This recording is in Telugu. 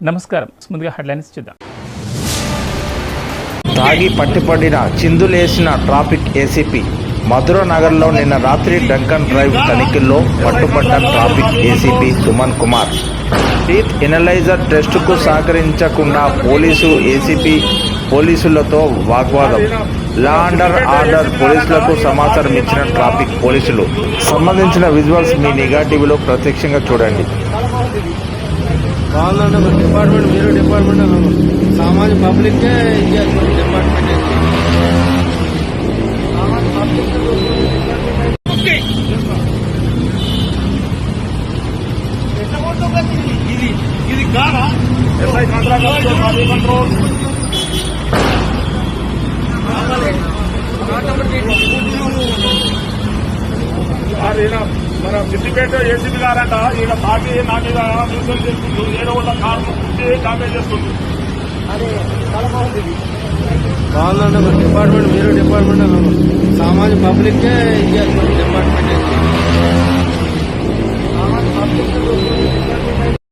నమస్కారం. ముందుగా హెడ్లైన్స్ చూద్దాం. తాగి పట్టిపడిన చిందులేసిన ట్రాఫిక్ ఏసీపీ మధుర నగర్లో నిన్న రాత్రి డంకన్ డ్రైవ్ తనిఖీల్లో పట్టుబడ్డ traffic ACP Suman Kumar. Teeth analyser టెస్టుకు సహకరించకుండా పోలీసు ఏసీపీ పోలీసులతో వాగ్వాదం. లా అండర్ ఆర్డర్ పోలీసులకు సమాచారం ఇచ్చిన ట్రాఫిక్ పోలీసులు. సంబంధించిన విజువల్స్ మీ నిఘా టీవీలో ప్రత్యక్షంగా చూడండి. ఒక డిపార్ట్మెంట్ మీరు డిపార్ట్మెంట్ అన్నాము సామాన్య పబ్లిక్కే ఇచ్చేస్తుంది డిపార్ట్మెంట్ సామాన్య పబ్లిక్ ఇది ఇది కాదా ఎస్ఐ కంట్రాక్టర్ మాది కంట్రోల్ మన సిద్దిపేట ఏసీబీ గారంట ఈయన పార్టీ నా మీద న్యూసెన్స్ చేస్తుంది. ఏదో వాళ్ళ కారు డామేజ్ చేస్తుంది. బాగుందండి ఒక డిపార్ట్మెంట్ మీరు డిపార్ట్మెంట్ సామాన్య పబ్లిక్కే ఇచ్చేస్తుంది డిపార్ట్మెంట్